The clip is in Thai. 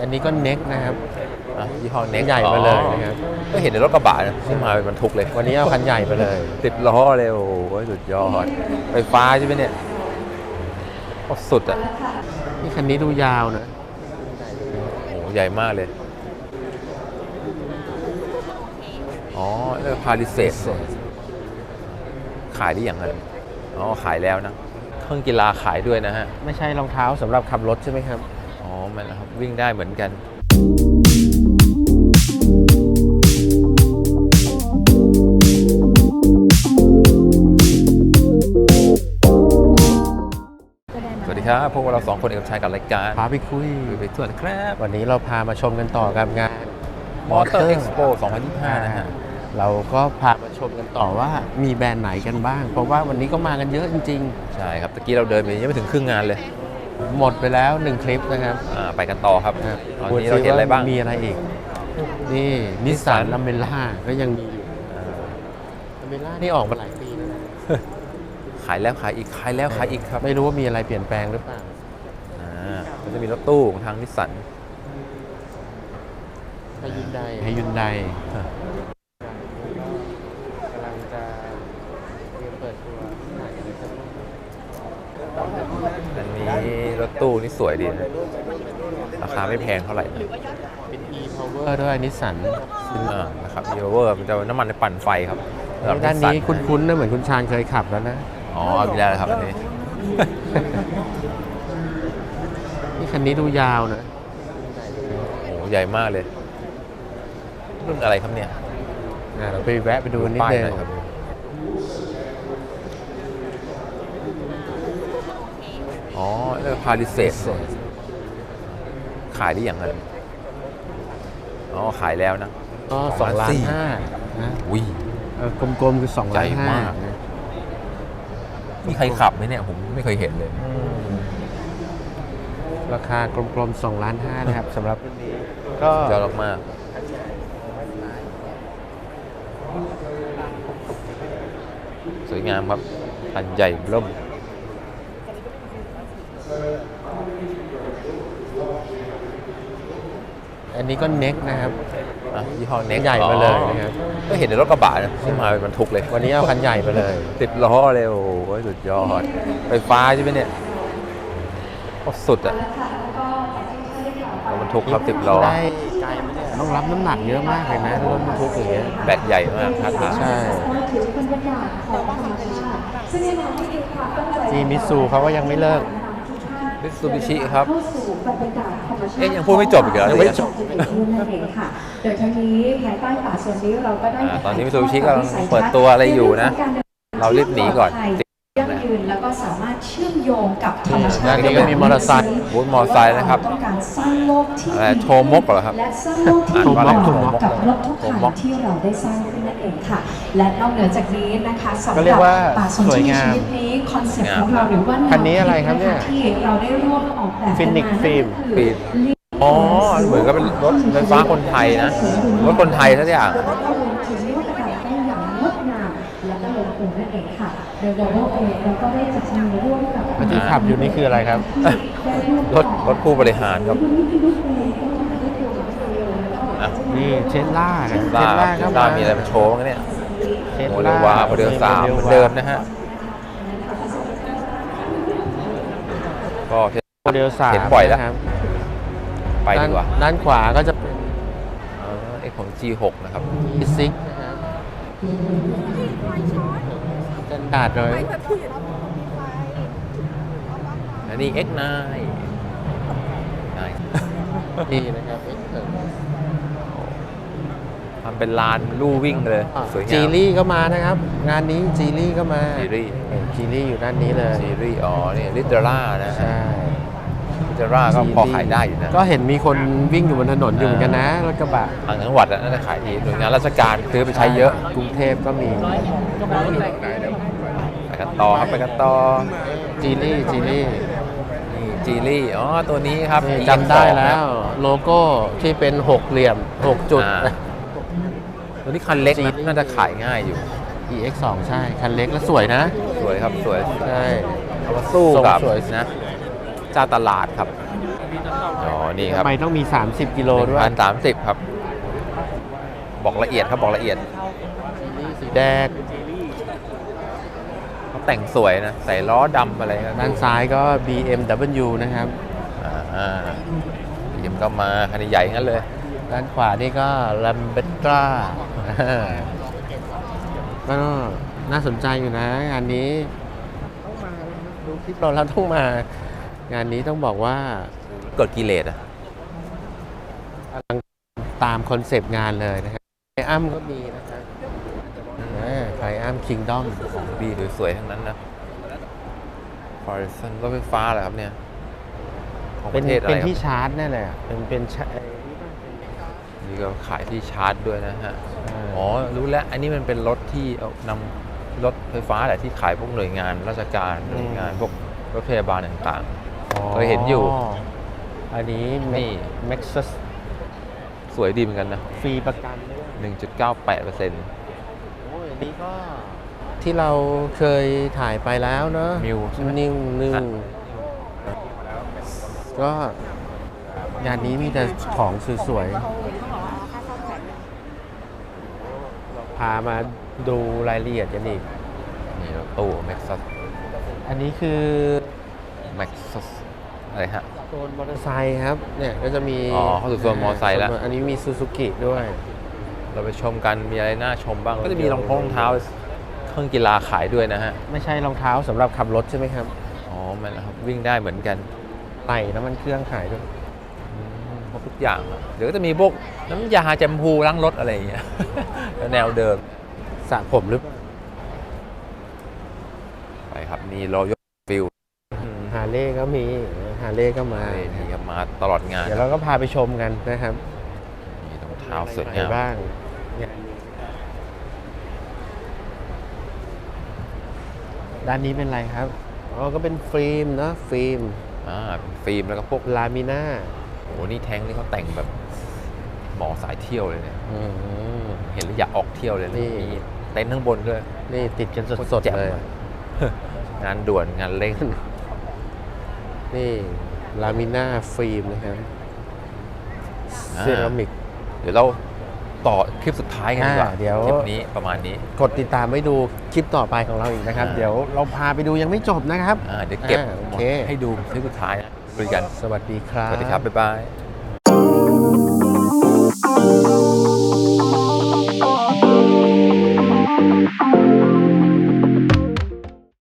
อันนี้ก็เน็กนะครับ อะยี่ห้อเน็กใหญ่มาเลยนะครับ ก็เห็นในรถกระบะนะที่มาเป็นบรรทุกเลยวันนี้เอาคันใหญ่ไปเลย ติดล้อเลยโอ้โหสุดยอดไฟฟ้าใช่ไหมเนี่ยโอ้สุดอะนี่คันนี้ดูยาวนะโอ้โหใหญ่มากเลยอ๋อเรียกพาริเซสขายได้อย่างไรอ๋อขายแล้วนะเครื่องกีฬาขายด้วยนะฮะ ไม่ใช่รองเท้าสำหรับขับรถใช่ไหมครับ อ๋อมันนะครับวิ่งได้เหมือนกันสวัสดีครับพวกเราสองคนเอกชัยกับรายการพาไปคุยไปตรวจครับวันนี้เราพามาชมกันต่อกับงานมอเตอร์เอ็กซ์โป2025 นะฮะเราก็พามาชมกันต่อว่ามีแบรนด์ไหนกันบ้าง เพราะว่าวันนี้ก็มากันเยอะจริงใช่ครับตะกี้เราเดินไปยังไม่ถึงครึ่งงานเลยๆ หมดไปแล้วหนึ่งคลิปนะครับอ่าไปกันต่อครับครับตอนนี้เราเห็นอะไรบ้าง มีอะไรอีก นี่นิสสันลัมเบล่าก็ยังมีอยู่อ่าลัมเบล่านี่ออกมาหลายปีแล้วนะขายแล้วขายอีกขายแล้วขายอีกครับไม่รู้ว่ามีอะไรเปลี่ยนแปลงหรือเปล่า อ่าก็จะมีรถตู้ของทางนิสสันให้ยุนไดให้ยุนไดกำลังจะเตรียมเปิดตัวไหนอะไรสัก อันนี้รถตู้นี่สวยดีนะ ราคาไม่แพงเท่าไหร่นะเป็น e power ด้วยนิสสันซึ่งอ่านะครับเยเวอร์มันจะน้ำมันในปั่นไฟครับสำหรับด้านนี้ Nissan คุ้นๆนะเหมือนคุณชาญเคยขับแล้วนะ อ๋อเอามีแล้วนะครับอันนี้ นี่คันนี้ดูยาวนะโอ้โหใหญ่มากเลยรุ่นอะไรครับเนี่ยอ่าเราไปแวะไปดูนิดป้ายนึง หน่ อยครับอ๋อเรียกพาริเซสขายได้อย่างไรอ๋อ ขายแล้วนะก็สองล้านสี่ห้านะวิเออกลมๆคือสองล้านใหญ่ห้ามากมีใครขับไหมเนี่ย ผมไม่เคยเห็นเลย ราคากลมๆสองล้านห้านะครับสำหรับรุ่นนี้ก็ยอดมากสวยงามครับคันใหญ่เริ่ม อันนี้ก็เน็กนะครับอะยี่ห้อเน็กใหญ่มาเลยนะครับก็เห็นในรถกระบะนะที่มาเป็นบรรทุกเลยวันนี้เอาคันใหญ่ไปเลยติดล้อเลยโอ้โหสุดยอด ไฟฟ้าใช่ไหมเนี่ยโอ้สุดอะรถบรรทุกครับติดล้อ ได้ไกลไหมเนี่ยต้องรับน้ำหนักเยอะมากเลยนะรถบรรทุกอย่างเงี้ย แบกใหญ่มากท่าทางใช่จีมิซูเขาก็ยังไม่เลิก มิตซูบิชิครับ เอ๊ะยังพูดไม่จบอีกเหรอยังไม่จบนั่นเองค่ะโดยทั้งนี้ภายใต้ป่าส่วนนี้เราก็ได้อ่าตอนนี้มิตซูบิชิกำลังเปิดตัวอะไรอยู่นะ เรารีบหนีก่อนยั่งยืนแล้วก็สามารถเชื่อมโยงกับธรรมชาด้านตินี้ก็มีมอเตอร์ไซค์บูธมอเตอร์ไซค์นะครับต้องการสร้างโลกที่อะไรโทมกเหรอครับและสร้างโลกที่อ่านว่าอะไรเหโทมาะมกกับรถทุกโทคันมกที่เราได้สร้างขึ้นนั่น เองค่ะ และนอกเหนือจากนี้นะคะสำหก็เรีรัยบกว่าป่าสนสวยชีงามวิตนี้คอนเซ็ปต์ของเราหรือว่าแวคันนี้อะไรครับเนี่ยที่เราได้ร่วมออกแบบ Phoenix กันมา Film นั่นก็คือปีดอ๋อเหมือนกับเป็นรถไฟฟ้าคนไทยนะรถคนไทยสักอย่าง แล้วก็รวมถึงนวัตกรรมได้อย่างงดงามและก็ลงทุนนั่นเองค่ะโดยโดยเองเราก็ได้จัดทำร่วมกับเมื่อกี้ขับอยู่นี่คืออะไรครับ รถรถผู้บริหารครับอ่ะนี่เชสล่านะเทสลาเข้าเทสลามีอะไรมาโชว์บ้างเนี่ยเทสโมลาเดลวาโมเดลสามเหมือนเดิมนะฮะก็เทสโมเดลสามเห็นบ่อยแล้วนะครับไปดีกว่าด้านด้านขวาก็จะเป็นเอ็กของ G6 นะครับ E6 นะครับกันดาดเลยอันนี้ X9 นี่นะครับ ทำเป็นลานลู่วิ่งเลยสวยงามจีรี่ก็มานะครับ งานนี้จีรี่ก็มาซีรีส์จีรี่อยู่ด้านนี้เลยซีรีส์อ๋อนี่ลิเดร่านะใช่ลิเดร่าก็พอขายได้อยู่นะก็เห็นมีคนวิ่งอยู่บนถนนอยู่เหมือนกันนะรถกระบะทางจังหวัดอะน่าจะขายดีหน่วยงานราชการซื้อไปใช้เยอะกรุงเทพก็มีไปกันต่อครับไปกันต่อจีรี่จีรี่นี่จีรี่ อ๋อ ตัวนี้ครับนี่ EX2 จำได้แล้ว โลโก้ที่เป็นหกเหลี่ยมหกจุดอ่า ตัวนี้คันเล็กจีนะรี่น่าจะขายง่ายอยู่ EX2 ใช่ คันเล็กและสวยนะ สวยครับสวยใช่เอามาสู้ทรงกับสวย นะเจ้าตลาดครับอ๋อนี่ครับทำไมต้องมี 30 กิโลด้วย พันสามสิบครับ บอกละเอียดครับบอกละเอียดสีแดงเขาแต่งสวยนะ ใส่ล้อดำอะไรกันด้านซ้ายก็ BMW นะครับ อ่ายิมก็มาคันใหญ่ๆงั้นเลย ด้านขวานี่ก็ l a m b e t t r a ก็น่าสนใจอยู่นะงานนี้ต้องมาดูคลิปเราแล้วต้องมา งานนี้ต้องบอกว่าเกิดกิเลสอะตามคอนเซปต์งานเลยนะครับไทอัมก็มีนะครับไทอัมคิงดอมดีสวยๆทั้งนั้นนะฟอร์ซันรถไฟฟ้าเหรอครับเนี่ย ของปเป็นระเทศอะไรเป็นครับที่ชาร์จแน่เลยอะเป็นเป็นชา นี่ก็ขายที่ชาร์จด้วยนะฮะ อ๋อ รู้แล้ว อันนี้มันเป็นรถที่เอานำรถไฟฟ้าแหละที่ขายพวกหน่วยงานราชการหน่วยงานพวกรถพยาบาลต่างเคยเห็นอยู่ อันนี้นี่แม็กซัสๆสวยดีเหมือนกันนะ ฟรีประกันด้วย1.98เปอร์เซ็นต์โอ้ยอันนี้ก็ที่เราเคยถ่ายไปแล้วเนอะมิวใช่ไหมนิวนิวอะก็ งานนี้มีแต่ของสวยๆ พามาดูรายละเอียดกันอีก นี่รถตู้ Maxus อันนี้คือ Maxus อะไรฮะโซนมอเตอร์ไซค์ครับ เนี่ยก็จะมีอ๋อเข้าสู่โซนมอเตอร์ไซค์แล้ว อันนี้มีซูซูกิด้วย เราไปชมกันมีอะไรน่าชมบ้าง ก็จะมีรองเท้ารองเท้าเครื่องกีฬาขายด้วยนะฮะ ไม่ใช่รองเท้าสำหรับขับรถใช่ไหมครับ อ๋อ มันนะครับวิ่งได้เหมือนกันไหล่น้ำมันเครื่องขายด้วยอืมครบ ทุกอย่างอะเดี๋ยวก็จะมีพวกน้ำยาแจมพูล้างรถอะไรอย่างเงี้ยแนวเดิมสระผมหรือเปล่าไปครับนี่รอยฟิลฮาร์เลย์ก็มีฮาร์เลย์ก็มานี่ครับมาตลอดงาน เดี๋ยวเราก็พาไปชมกันนะครับนี่รองเท้าสวยไหนงามบ้างเนี่ยด้านนี้เป็นอะไรครับ อ๋อ ก็เป็นฟิล์มเนอะฟิล์ม อ่า เป็นฟิล์มแล้วก็พวกลามิน่า โอ้โหนี่แท้งนี่เขาแต่งแบบหมอสายเที่ยวเลยเนี่ยอืมเห็นแล้วอยากออกเที่ยวเลยนะนี่ มีเต็นท์ข้างบนด้วย นี่ติดกันสโคดตรๆแจ่มเลย อะ งานด่วนงานเร่ง นี่ลามิน่าฟิล์มนะครับอ่า เซรามิก เดี๋ยวเราต่อคลิปสุดท้ายกันดีกว่าอ่าเดี๋ยว คลิปนี้ประมาณนี้ กดติดตามไว้ดูคลิปต่อไปของเราอีกนะครับ อ่า เดี๋ยวเราพาไปดูยังไม่จบนะครับ อ่าเดี๋ยวเก็บอ่าโอหมดเค ให้ดูคลิปสุดท้ายนะ คุยกัน สวัสดีครับ สวัสดีครับ บ๊ายบาย